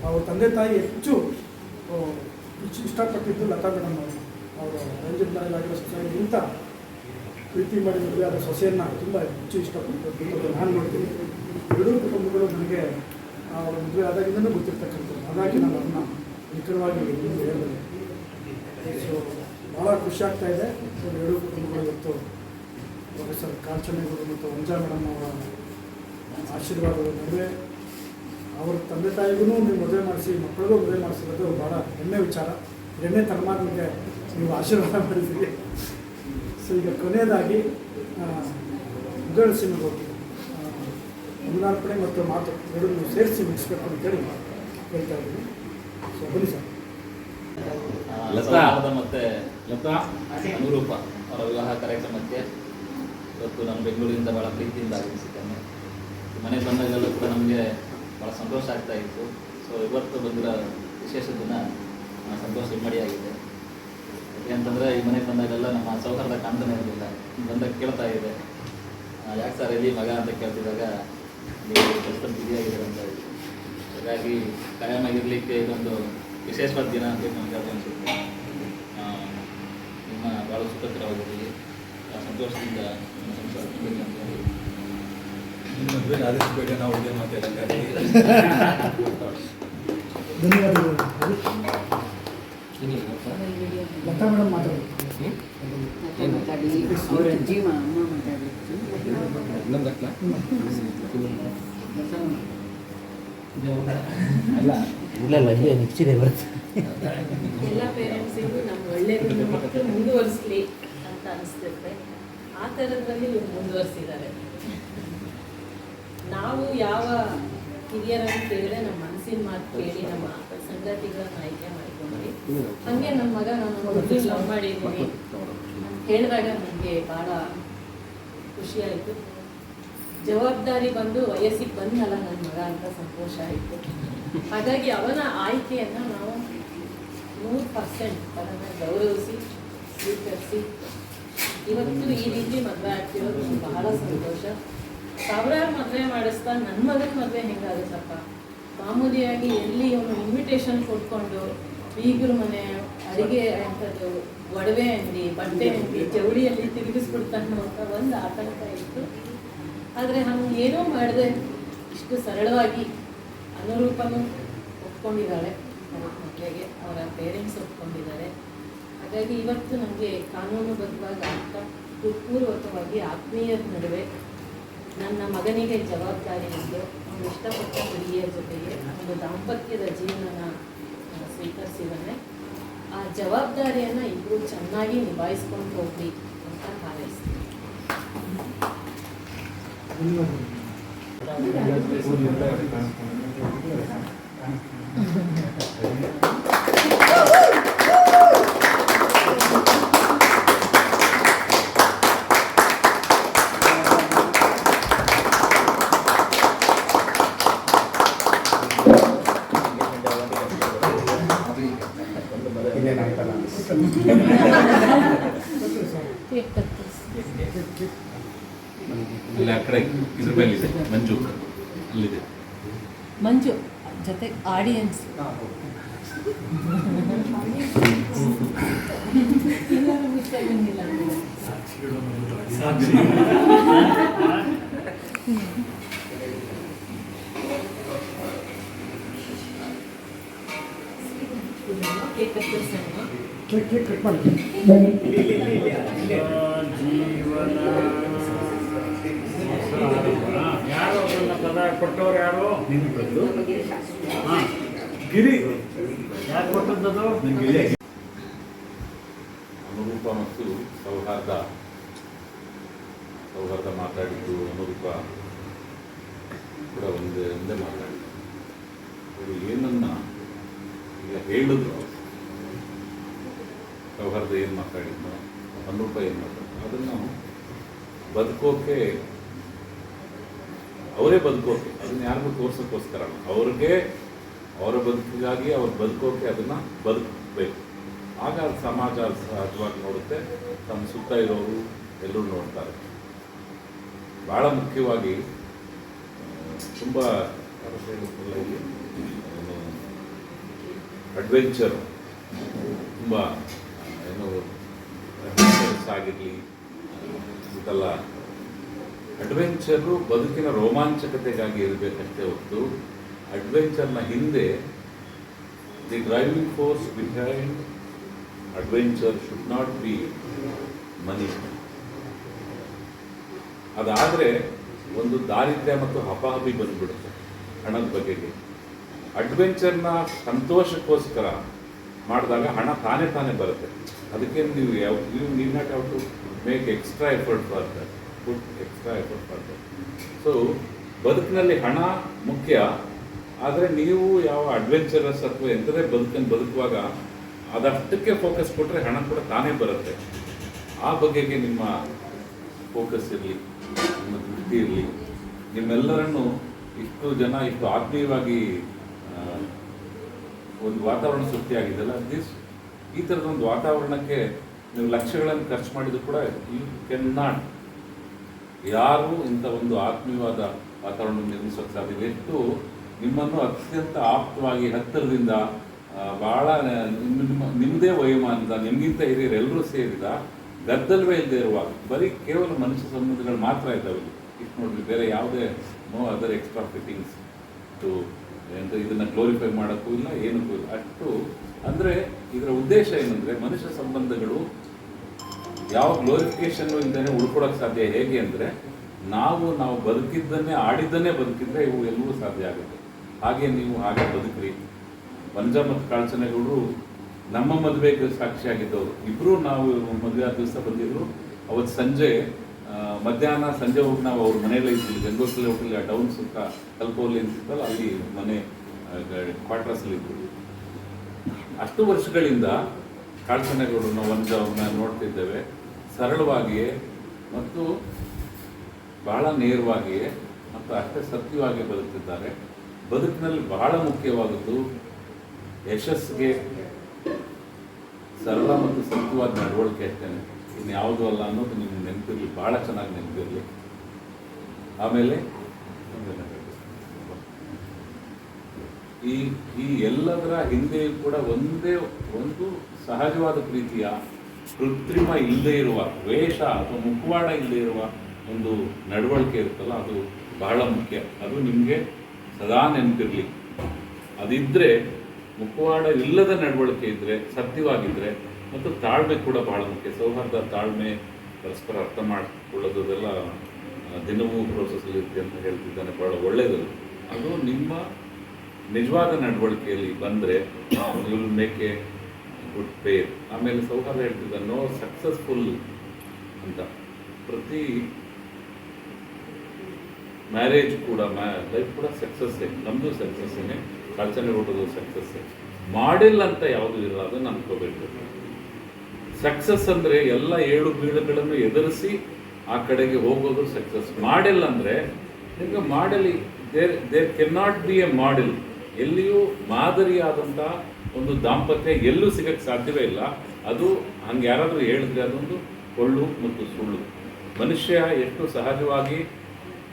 [SPEAKER 2] ಅವ್ರ ತಂದೆ ತಾಯಿ ಹೆಚ್ಚು ಇಷ್ಟಪಟ್ಟಿದ್ದು ಲತಾ ಮೇಡಮ್ ಅವರು. ಅವರು ರಂಜಿತ್ ಆಗಿರೋ ಸೊಸೆಗಿಂತ ಪ್ರೀತಿ ಮಾಡಿ ಮದುವೆ ಆದ ಸೊಸೆಯನ್ನು ತುಂಬ ಹೆಚ್ಚು ಇಷ್ಟಪಟ್ಟು ನಾನು ನೋಡ್ತೀನಿ. ಎರಡೂ ಕುಟುಂಬಗಳು ನನಗೆ ಅವರ ಮದುವೆ ಆದಾಗಿಂದಲೂ ಗೊತ್ತಿರ್ತಕ್ಕಂಥದ್ದು. ಹಾಗಾಗಿ ನಾನು ಅದನ್ನ ನಿಖರವಾಗಿ ಹೇಳಿದೆ. ಸೊ ಭಾಳ ಖುಷಿ ಆಗ್ತಾ ಇದೆ. ಎರಡೂ ಕುಟುಂಬಗಳು ಇವತ್ತು ಪ್ರೊಫೆಸರ್ ಕಾಂಚನೇಗೌಡರು ಮತ್ತು ವಂಜಾ ಮೇಡಮ್ ಅವರ ಆಶೀರ್ವಾದದ ನಡುವೆ ಅವ್ರ ತಂದೆ ತಾಯಿಗೂ ನೀವು ಮದುವೆ ಮಾಡಿಸಿ, ಮಕ್ಕಳಿಗೂ ಮದುವೆ ಮಾಡಿಸಿರೋದು ಭಾಳ ಹೆಮ್ಮೆ ವಿಚಾರ. ಹೆಮ್ಮೆ ತಲೆಮಾರಿಗೆ ನೀವು ಆಶೀರ್ವಾದ ಮಾಡಿದ್ದೀರಿ. ಸೊ ಈಗ ಕೊನೆಯದಾಗಿ ಮುಗಳ ಸಿನಿಮಾ ಮುಂದಾರ್ಪಣೆ ಮತ್ತು ಮಾತು ಎರಡನ್ನೂ ಸೇರಿಸಿ ಮುಗಿಸ್ಬೇಕು ಅಂತೇಳಿ ಹೇಳ್ತಾ ಇದ್ದೀನಿ. ಸೊ ಬನ್ನಿ ಸರ್.
[SPEAKER 8] ಲತಾ ಮತ್ತೆ ಲತಾ, ಅನುರೂಪ ಅವರ ವಿವಾಹ ಕಾರ್ಯಕ್ರಮಕ್ಕೆ ಇವತ್ತು ನಾನು ಬೆಂಗಳೂರಿಂದ ಭಾಳ ಪ್ರೀತಿಯಿಂದ ಆಗಮಿಸಿದ್ದೇನೆ. ಮನೆಗೆ ಬಂದಾಗಲೂ ಕೂಡ ನಮಗೆ ಭಾಳ ಸಂತೋಷ ಆಗ್ತಾ ಇತ್ತು. ಸೊ ಇವತ್ತು ಬಂದಿರೋ ವಿಶೇಷ ದಿನ ಸಂತೋಷ ಇಮ್ಮಡಿಯಾಗಿದೆ ಯಾಕೆಂತಂದರೆ ಈ ಮನೆಗೆ ಬಂದಾಗೆಲ್ಲ ನಮ್ಮ ಸೌಹಾರ್ದ ಕಾಣ್ತಾನೆ ಇರಲಿಲ್ಲ. ಬಂದಾಗ ಕೇಳ್ತಾ ಇದೆ. ಯಾಕೆ ಸರ್ ಎಲ್ಲಿ ಮಗ ಅಂತ ಕೇಳ್ತಿದ್ದಾಗ, ನೀವು ಕೆಲಸ ಬಿಸಿಯಾಗಿದ್ದಾರೆ ಅಂತ ಹಾಗಾಗಿ ಕಾಯಮಾಗಿರಲಿಕ್ಕೆ ಇದೊಂದು ವಿಶೇಷವಾದ ದಿನ ಅಂತ ನಮಗೆ ಅನಿಸುತ್ತೆ. ನಿಮ್ಮ ಭಾಳ ಸುಖಕರವಾಗಿರಲಿ. ಸಂತೋಷದಿಂದ
[SPEAKER 4] ನಾವು ಇದೇ ಮಾತಾಡಂಗ
[SPEAKER 2] ಧನ್ಯವಾದಗಳು ಲತಾ ಮಾತಾಡಿ
[SPEAKER 8] ಅಲ್ಲ
[SPEAKER 5] ಎಲ್ಲ ಪೇರೆಂಟ್ಸಿಗೂ ನಮ್ಮ ಒಳ್ಳೆಯದನ್ನು ಮಕ್ಕಳು ಮುಂದುವರಿಸಲಿ. ಅನಿಸ್ತಿರುತ್ತೆ. ಆ ಥರದ್ರಲ್ಲಿ ಇವ್ರು ಮುಂದುವರಿಸಿದ್ದಾರೆ. ನಾವು ಯಾವ ಹಿರಿಯರನ್ನು ಕೇಳಿದ್ರೆ ನಮ್ಮ ಮನಸ್ಸಿನ ಮಾತು ಕೇಳಿ ನಮ್ಮ ಸಂಗತಿಗಳನ್ನ ಆಯ್ಕೆ ಮಾಡ್ಕೊಂಡ್ವಿ. ಹಾಗೆ ನಮ್ಮ ಮಗ ನಾನು ಮೊದಲು ಲವ್ ಮಾಡಿದ್ದೀನಿ ಹೇಳಿದಾಗ ನನಗೆ ಭಾಳ ಖುಷಿಯಾಯಿತು ಜವಾಬ್ದಾರಿ ಬಂದು ವಯಸ್ಸಿಗೆ ಬಂದಲ್ಲ ನನ್ನ ಮಗ ಅಂತ ಸಂತೋಷ ಆಯಿತು. ಹಾಗಾಗಿ ಅವನ ಆಯ್ಕೆಯನ್ನು ನಾವು ನೂರು ಪರ್ಸೆಂಟ್ ಅದನ್ನು ಗೌರವಿಸಿ ಸ್ವೀಕರಿಸಿ ಇವತ್ತು ಈ ರೀತಿ ಮದುವೆ ಆಗ್ತಿರೋದು ಬಹಳ ಸಂತೋಷ. ಸಾವಿರಾರು ಮದುವೆ ಮಾಡಿಸ್ತಾ ನನ್ನ ಮಗನ ಮದುವೆ ಹೆಂಗಾಗುತ್ತಪ್ಪ ಮಾಮೂಲಿಯಾಗಿ ಎಲ್ಲಿ ಒಂದು ಇನ್ವಿಟೇಷನ್ ಕೊಟ್ಕೊಂಡು ಬೀಗರ ಮನೆ, ಅಡಿಗೆ ಅಂಥದ್ದು ಒಡವೆ ಅಂಗಡಿ, ಬಟ್ಟೆ ಅಂಗಡಿ, ಜವಳಿಯಲ್ಲಿ ತಿರುಗಿಸ್ಬಿಡ್ತಾನೆ ಅಂತ ಒಂದು ಆತಂಕ ಇತ್ತು. ಆದರೆ ಹಂಗೆ ಏನೂ ಮಾಡದೆ, ಇಷ್ಟು ಸರಳವಾಗಿ ಅನುರೂಪನೂ ಒಪ್ಕೊಂಡಿದ್ದಾಳೆ. ಮದುವೆಗೆ ಅವರ ಪೇರೆಂಟ್ಸ್ ಒಪ್ಕೊಂಡಿದ್ದಾರೆ. ಹಾಗಾಗಿ ಇವತ್ತು ನನಗೆ ಕಾನೂನುಬದ್ಧವಾಗಿ ಅರ್ಥ ಪೂರ್ವಕವಾಗಿ ಆತ್ಮೀಯರ ನಡುವೆ ನನ್ನ ಮಗನಿಗೆ ಜವಾಬ್ದಾರಿ ಇದ್ದು ಅವನು ಇಷ್ಟಪಟ್ಟ ಹುಡುಗಿಯರ ಜೊತೆಗೆ ಒಂದು ದಾಂಪತ್ಯದ ಜೀವನನ ಸ್ವೀಕರಿಸಿದ್ದಾನೆ. ಆ ಜವಾಬ್ದಾರಿಯನ್ನು ಇಬ್ಬರು ಚೆನ್ನಾಗಿ ನಿಭಾಯಿಸ್ಕೊಂಡು ಹೋಗ್ಲಿ ಅಂತ ಹಾರೈಸ್ತೀನಿ.
[SPEAKER 9] ಅಲ್ಲಿ ಆ ಕಡೆ ಇದ್ರ ಮೇಲಿದೆ ಮಂಜು. ಅಲ್ಲಿದೆ.
[SPEAKER 5] ಮಂಜು ಜೊತೆ ಆಡಿಯನ್ಸ್
[SPEAKER 2] ಕೇಕ್ (laughs)
[SPEAKER 3] ಯಾರು ಯಾರು
[SPEAKER 4] ಗಿರಿ
[SPEAKER 9] ಅನುರೂಪ ಮತ್ತು ಸೌಹಾರ್ದ. ಸೌಹಾರ್ದ ಮಾತಾಡಿದ್ದು ಅನುರೂಪ ಕೂಡ ಒಂದೇ ಒಂದೇ ಮಾತಾಡಿದ್ದು. ಅವರು ಏನನ್ನ ಈಗ ಹೇಳಿದ್ರು ಸೌಹಾರ್ದ ಏನು ಮಾತಾಡಿದ್ನೋ ಅನುರೂಪ ಏನು ಮಾತಾಡಿದ್ರು ಅದನ್ನು ಬದುಕೋಕೆ ಅವರೇ ಬದುಕೋಕೆ ಅದನ್ನ ಯಾರಿಗೂ ತೋರ್ಸೋಕ್ಕೋಸ್ಕರ. ಅವ್ರಿಗೆ ಅವರ ಬದುಕಿಗಾಗಿ ಅವ್ರು ಬದುಕೋಕೆ ಅದನ್ನ ಬದುಕಬೇಕು ಆಗ ಸಮಾಜ ಸಹಜವಾಗಿ ನೋಡುತ್ತೆ ತಮ್ಮ ಸುತ್ತ ಇರೋರು ಎಲ್ಲರೂ ನೋಡ್ತಾರೆ ಭಾಳ ಮುಖ್ಯವಾಗಿ ತುಂಬ ಅಡ್ವೆಂಚರ್ ತುಂಬ ಆಗಿರಲಿ ಇದೆಲ್ಲ ಅಡ್ವೆಂಚರು ಬದುಕಿನ ರೋಮಾಂಚಕತೆಗಾಗಿ ಇರಬೇಕಷ್ಟೇ ಹೊತ್ತು ಅಡ್ವೆಂಚರ್ನ ಹಿಂದೆ the driving force behind adventure should not be money ಅದಾದರೆ ಒಂದು ದಾರಿದ್ರ್ಯ ಮತ್ತು ಹಪಾಹಪಿ ಬಂದ್ಬಿಡುತ್ತೆ ಹಣದ ಬಗೆಗೆ. ಅಡ್ವೆಂಚರ್ನ ಸಂತೋಷಕ್ಕೋಸ್ಕರ ಮಾಡಿದಾಗ ಹಣ ತಾನೇ ತಾನೇ ಬರುತ್ತೆ. ಅದಕ್ಕೆ ನೀವು ಯಾವ, ನೀವು ನೀವು not have to make extra effort for that put extra effort for that so ಬದುಕಿನಲ್ಲಿ ಹಣ ಮುಖ್ಯ. ಆದರೆ ನೀವು ಯಾವ ಅಡ್ವೆಂಚರಸ್ ಅಥವಾ ಎಂಥದೇ ಬದುಕನ್ನು ಬದುಕುವಾಗ ಅದಷ್ಟಕ್ಕೆ ಫೋಕಸ್ ಕೊಟ್ಟರೆ ಹಣ ಕೂಡ ತಾನೇ ಬರುತ್ತೆ. ಆ ಬಗೆಗೆ ನಿಮ್ಮ ಫೋಕಸ್ ಇರಲಿ, ನಿಮ್ಮ ದೃಷ್ಟಿ ಇರಲಿ. ನಿಮ್ಮೆಲ್ಲರನ್ನು ಇಷ್ಟು ಜನ ಇಷ್ಟು ಆತ್ಮೀಯವಾಗಿ ಒಂದು ವಾತಾವರಣ ಸೃಷ್ಟಿಯಾಗಿದೆಯಲ್ಲ ದಿಸ್ ಈ ಥರದ ಒಂದು ವಾತಾವರಣಕ್ಕೆ ನೀವು ಲಕ್ಷಗಳನ್ನು ಖರ್ಚು ಮಾಡಿದ್ರು ಕೂಡ ಯು ಕೆನ್ ನಾಟ್ ಯಾರು ಇಂಥ ಒಂದು ಆತ್ಮೀಯವಾದ ವಾತಾವರಣ ನಿರ್ಮಿಸೋಕೆ ಸಾಧ್ಯ. ಎಷ್ಟು ನಿಮ್ಮನ್ನು ಅತ್ಯಂತ ಆಪ್ತವಾಗಿ ಹತ್ತಿರದಿಂದ ಭಾಳ ನಿಮ್ಮ, ನಿಮ್ಮ- ನಿಮ್ಮದೇ ವಯೋಮಾನದ, ನಿಮಗಿಂತ ಹಿರಿಯರೆಲ್ಲರೂ ಸೇರಿದ, ಗದ್ದಲವೇ ಇಲ್ಲದೆ ಇರುವಾಗ, ಬರೀ ಕೇವಲ ಮನುಷ್ಯ ಸಂಬಂಧಗಳು ಮಾತ್ರ ಇದ್ದಾವೆ. ಇಷ್ಟು ನೋಡಿದ್ರೆ ಬೇರೆ ಯಾವುದೇ no other extra fittings to ಎಂತ ಇದನ್ನ ಗ್ಲೋರಿಫೈ ಮಾಡೋಕ್ಕೂ ಇಲ್ಲ, ಏನಕ್ಕೂ ಇಲ್ಲ. ಅಷ್ಟು ಅಂದರೆ ಇದರ ಉದ್ದೇಶ ಏನಂದರೆ ಮನುಷ್ಯ ಸಂಬಂಧಗಳು ಯಾವ ಗ್ಲೋರಿಫಿಕೇಶನ್ ಇಲ್ಲದೇ ಉಳ್ಕೊಳಕ್ ಸಾಧ್ಯ, ಹೇಗೆ ಅಂದರೆ ನಾವು ನಾವು ಬದುಕಿದ್ದನ್ನೇ, ಆಡಿದ್ದನ್ನೇ ಬದುಕಿದ್ರೆ ಇವು ಎಲ್ಲವೂ ಸಾಧ್ಯ ಆಗುತ್ತೆ. ಹಾಗೆ ನೀವು ಹಾಗೆ ಬದುಕ್ರಿ. ಪಂಜ ಮತ್ತು ಕಾಳ್ಚನೆಗಳು ನಮ್ಮ ಮದುವೆಗೆ ಸಾಕ್ಷಿಯಾಗಿದ್ದವರು. ಇಬ್ಬರು ನಾವು ಮದುವೆ ಆದ ದಿವಸ ಬಂದಿದ್ರು. ಅವತ್ತು ಸಂಜೆ ಮಧ್ಯಾಹ್ನ, ಸಂಜೆ ಹೋಗಿ ನಾವು ಅವ್ರ ಮನೆಯಲ್ಲೇ ಇದ್ವಿ ಗಂಗೋತ್ರಿ ಹೋಟೆಲ್ ಡೌನ್ ಸುತ್ತ ಕಲ್ಪೋಲಿ ಅಂತಿತ್ತಲ್ಲ ಅಲ್ಲಿ ಮನೆ ಕ್ವಾರ್ಟರ್ಸಲ್ಲಿ ಇದ್ವಿ. ಅಷ್ಟು ವರ್ಷಗಳಿಂದ ಕಾಳ್ಚನೆಗೌಡರನ್ನ ಒಂದವನ್ನ ನೋಡ್ತಿದ್ದೇವೆ. ಸರಳವಾಗಿಯೇ ಮತ್ತು ಬಹಳ ನೇರವಾಗಿಯೇ ಮತ್ತು ಅಷ್ಟೇ ಸತ್ಯವಾಗಿ ಬದುಕ್ತಿದ್ದಾರೆ. ಬದುಕಿನಲ್ಲಿ ಬಹಳ ಮುಖ್ಯವಾದದ್ದು ಯಶಸ್ಸಿಗೆ ಸರಳ ಮತ್ತು ಸತ್ಯವಾದ ನಡವಳಿಕೆ ಅಷ್ಟೇನೆ. ಇನ್ಯಾವುದೂ ಅಲ್ಲ ಅನ್ನೋದು ನಿಮ್ಗೆ ನೆನಪಿರಲಿ, ಭಾಳ ಚೆನ್ನಾಗಿ ನೆನಪಿರಲಿ. ಆಮೇಲೆ ಈ ಈ ಎಲ್ಲದರ ಹಿಂದೆಯೂ ಕೂಡ ಒಂದೇ ಒಂದು ಸಹಜವಾದ ಪ್ರೀತಿಯ ಕೃತ್ರಿಮ ಇಲ್ಲದೆ ಇರುವ ವೇಷ ಅಥವಾ ಮುಖವಾಡ ಇಲ್ಲದೆ ಇರುವ ಒಂದು ನಡವಳಿಕೆ ಇರುತ್ತಲ್ಲ, ಅದು ಬಹಳ ಮುಖ್ಯ. ಅದು ನಿಮಗೆ ಸದಾ ನೆನಪಿರಲಿ. ಅದಿದ್ದರೆ ಮುಖವಾಡ ಇಲ್ಲದ ನಡವಳಿಕೆ ಇದ್ದರೆ ಸತ್ಯವಾಗಿದ್ದರೆ ಮತ್ತು ತಾಳ್ಮೆ ಕೂಡ ಬಹಳ ಮುಖ್ಯ. ಸೌಹಾರ್ದ, ತಾಳ್ಮೆ ಪರಸ್ಪರ ಅರ್ಥ ಮಾಡಿಕೊಳ್ಳೋದು ಅದೆಲ್ಲ ದಿನವೂ ಪ್ರೋಸೆಸ್ಸಲ್ಲಿ ಇರುತ್ತೆ ಅಂತ ಹೇಳ್ತಿದ್ದಾನೆ. ಬಹಳ ಒಳ್ಳೆಯದು ಅದು ನಿಮ್ಮ ನಿಜವಾದ ನಡವಳಿಕೆಯಲ್ಲಿ ಬಂದರೆ will make a good pair ಆಮೇಲೆ ಸೌಹಾರ್ದ ಹೇಳ್ತಿದ್ದ ನೋ ಸಕ್ಸಸ್ಫುಲ್ ಅಂತ. ಪ್ರತಿ ಮ್ಯಾರೇಜ್ ಕೂಡ ಮ್ಯಾ ಲೈಫ್ ಕೂಡ ಸಕ್ಸಸ್ಸೇ ನಮ್ಮದು ಸಕ್ಸಸ್ಸೇನೆ ಕಲ್ಚನೆ ಹುಟ್ಟೋದು ಸಕ್ಸಸ್ಸೇ ಮಾಡಿಲ್ಲ ಅಂತ ಯಾವುದೂ ಇರಲ್ಲ, ಅದನ್ನು ಅನ್ಕೋಬೇಕು ಸಕ್ಸಸ್ ಅಂದರೆ ಎಲ್ಲ ಏಳು ಬೀಳುಗಳನ್ನು ಎದುರಿಸಿ ಆ ಕಡೆಗೆ ಹೋಗೋದು ಸಕ್ಸಸ್ ಮಾಡೆಲ್ ಅಂದರೆ ನಿಮಗೆ model there there can not be a model ಎಲ್ಲಿಯೂ ಮಾದರಿಯಾದಂಥ ಒಂದು ದಾಂಪತ್ಯ ಎಲ್ಲೂ ಸಿಗಕ್ಕೆ ಸಾಧ್ಯವೇ ಇಲ್ಲ. ಅದು ಹಂಗೆ ಯಾರಾದರೂ ಹೇಳಿದ್ರೆ ಅದೊಂದು ಕೊಳ್ಳು ಮತ್ತು ಸುಳ್ಳು. ಮನುಷ್ಯ ಎಷ್ಟು ಸಹಜವಾಗಿ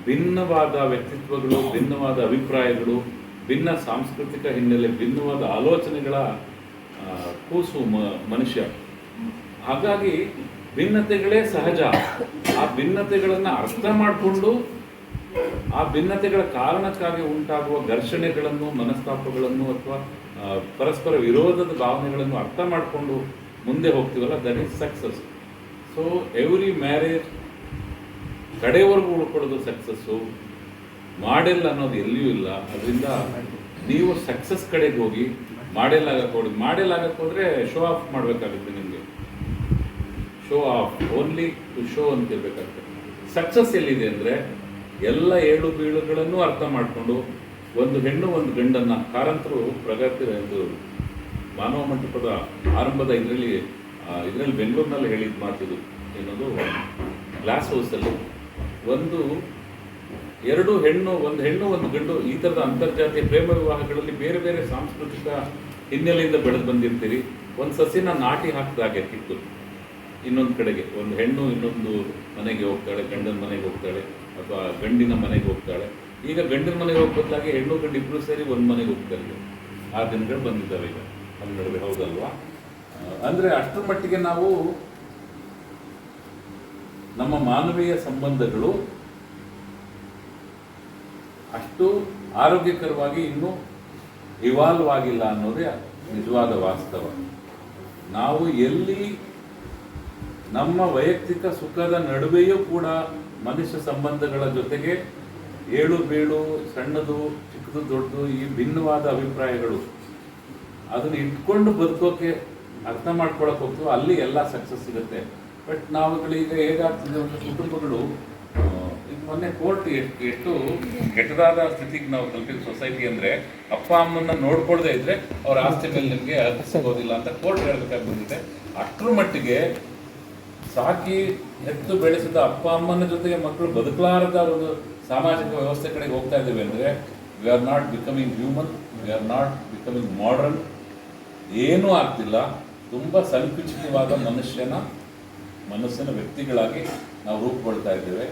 [SPEAKER 9] ಭಿನ್ನವಾದ ವ್ಯಕ್ತಿತ್ವಗಳು, ಭಿನ್ನವಾದ ಅಭಿಪ್ರಾಯಗಳು, ಭಿನ್ನ ಸಾಂಸ್ಕೃತಿಕ ಹಿನ್ನೆಲೆ, ಭಿನ್ನವಾದ ಆಲೋಚನೆಗಳ ಕೂಸು ಮನುಷ್ಯ. ಹಾಗಾಗಿ ಭಿನ್ನತೆಗಳೇ ಸಹಜ. ಆ ಭಿನ್ನತೆಗಳನ್ನು ಅರ್ಥ ಮಾಡಿಕೊಂಡು ಆ ಭಿನ್ನತೆಗಳ ಕಾರಣಕ್ಕಾಗಿ ಉಂಟಾಗುವ ಘರ್ಷಣೆಗಳನ್ನು, ಮನಸ್ತಾಪಗಳನ್ನು ಅಥವಾ ಪರಸ್ಪರ ವಿರೋಧದ ಭಾವನೆಗಳನ್ನು ಅರ್ಥ ಮಾಡಿಕೊಂಡು ಮುಂದೆ ಹೋಗ್ತೀವಲ್ಲ that is success so every marriage ಕಡೆಯವರೆಗೂ ಉಳ್ಕೊಳ್ಳೋದು ಸಕ್ಸಸ್ಸು ಮಾಡೆಲ್ ಅನ್ನೋದು ಎಲ್ಲಿಯೂ ಇಲ್ಲ. ಅದರಿಂದ ನೀವು ಸಕ್ಸಸ್ ಕಡೆಗೆ ಹೋಗಿ ಮಾಡೆಲ್ ಆಗಕ್ಕೆ ಹೋಗಿ ಮಾಡೆಲ್ ಆಗಕ್ಕೆ ಹೋದ್ರೆ ಶೋ ಆಫ್ ಮಾಡಬೇಕಾಗುತ್ತೆ show off only to show ಅಂತ ಇರಬೇಕಾಗುತ್ತೆ ಸಕ್ಸಸ್ ಎಲ್ಲಿದೆ ಅಂದರೆ ಎಲ್ಲ ಏಳು ಬೀಳುಗಳನ್ನು ಅರ್ಥ ಮಾಡಿಕೊಂಡು ಒಂದು ಹೆಣ್ಣು ಒಂದು ಗಂಡನ್ನ ಕಾರಂತರು ಪ್ರಗತಿ ಒಂದು ಮಾನವ ಮಂಟಪದ ಆರಂಭದ ಇದರಲ್ಲಿ ಇದರಲ್ಲಿ ಬೆಂಗಳೂರಿನಲ್ಲಿ ಹೇಳಿದ ಮಾತಿದು ಏನದು ಗ್ಲಾಸ್ ಹೌಸಲ್ಲಿ ಒಂದು ಎರಡು ಹೆಣ್ಣು, ಒಂದು ಹೆಣ್ಣು, ಒಂದು ಗಂಡು ಈ ಥರದ ಅಂತರ್ಜಾತೀಯ ಪ್ರೇಮ ವಿವಾಹಗಳಲ್ಲಿ ಬೇರೆ ಬೇರೆ ಸಾಂಸ್ಕೃತಿಕ ಹಿನ್ನೆಲೆಯಿಂದ ಬೆಳೆದು ಬಂದಿರ್ತೀರಿ. ಒಂದು ಸಸಿನ ನಾಟಿ ಹಾಕಿದಾಗೆ ಕಿತ್ತು. ಇನ್ನೊಂದು ಕಡೆಗೆ, ಒಂದು ಹೆಣ್ಣು ಇನ್ನೊಂದು ಮನೆಗೆ ಹೋಗ್ತಾಳೆ, ಗಂಡನ ಮನೆಗೆ ಹೋಗ್ತಾಳೆ, ಅಥವಾ ಗಂಡಿನ ಮನೆಗೆ ಹೋಗ್ತಾಳೆ. ಈಗ ಗಂಡಿನ ಮನೆಗೆ ಹೋಗೋ ಬದಲಾಗಿ ಹೆಣ್ಣು ಗಂಡು ಇಬ್ಬರು ಸೇರಿ ಒಂದು ಮನೆಗೆ ಹೋಗ್ತಾರೆ ಆ ದಿನಗಳು ಬಂದಿದ್ದಾವೆ ಈಗ. ಅಲ್ಲಿ ನಡುವೆ ಹೌದಲ್ವಾ? ಅಂದರೆ ಅಂದ್ರೆ ಅಷ್ಟರ ಮಟ್ಟಿಗೆ ನಾವು ನಮ್ಮ ಮಾನವೀಯ ಸಂಬಂಧಗಳು ಅಷ್ಟು ಆರೋಗ್ಯಕರವಾಗಿ ಇನ್ನೂ ಇವಾಲ್ವ್ ಆಗಿಲ್ಲ ಅನ್ನೋದೇ ನಿಜವಾದ ವಾಸ್ತವ. ನಾವು ಎಲ್ಲಿ ನಮ್ಮ ವೈಯಕ್ತಿಕ ಸುಖದ ನಡುವೆಯೂ ಕೂಡ ಮನುಷ್ಯ ಸಂಬಂಧಗಳ ಜೊತೆಗೆ ಏಳು ಬೀಳು, ಸಣ್ಣದು, ಚಿಕ್ಕದು, ದೊಡ್ಡದು ಈ ಭಿನ್ನವಾದ ಅಭಿಪ್ರಾಯಗಳು. ಅದನ್ನ ಇಟ್ಕೊಂಡು ಬದುಕೋಕೆ ಅರ್ಥ ಮಾಡ್ಕೊಳಕ್ ಹೋಗ್ತು ಅಲ್ಲಿ ಎಲ್ಲ ಸಕ್ಸಸ್ ಸಿಗುತ್ತೆ. ಬಟ್ ನಾವುಗಳೀಗ ಹೇಗಾಗ್ತಿದೆ ಒಂದು ಕುಟುಂಬಗಳು ಈಗ ಮೊನ್ನೆ ಕೋರ್ಟ್ ಎಷ್ಟು ಎಷ್ಟು ಕೆಟ್ಟದಾದ ಸ್ಥಿತಿಗೆ ನಾವು ತಲುಪಿದ ಸೊಸೈಟಿ ಅಂದ್ರೆ ಅಪ್ಪ, ಅಮ್ಮನ್ನ ನೋಡ್ಕೊಳ್ದೇ ಇದ್ರೆ ಅವ್ರ ಆಸ್ತಿ ಮೇಲೆ ನಿಮಗೆ ಸಿಗೋದಿಲ್ಲ ಅಂತ ಕೋರ್ಟ್ ಹೇಳ್ಬೇಕಾಗಿ ಬಂದಿದೆ. ಅಷ್ಟರ ಮಟ್ಟಿಗೆ ಸಾಕಿ ಹೆತ್ತು ಬೆಳೆಸಿದ ಅಪ್ಪ ಅಮ್ಮನ ಜೊತೆಗೆ ಮಕ್ಕಳು ಬದುಕಲಾರದ ಒಂದು ಸಾಮಾಜಿಕ ವ್ಯವಸ್ಥೆ ಕಡೆಗೆ ಹೋಗ್ತಾ ಇದ್ದೇವೆ ಅಂದರೆ we are not becoming human we are not becoming modern ಏನೂ ಆಗ್ತಿಲ್ಲ. ತುಂಬ ಸಂಕುಚಿತವಾದ ಮನುಷ್ಯನ, ಮನಸ್ಸಿನ ವ್ಯಕ್ತಿಗಳಾಗಿ ನಾವು ರೂಪುಗೊಳ್ತಾ ಇದ್ದೇವೆ.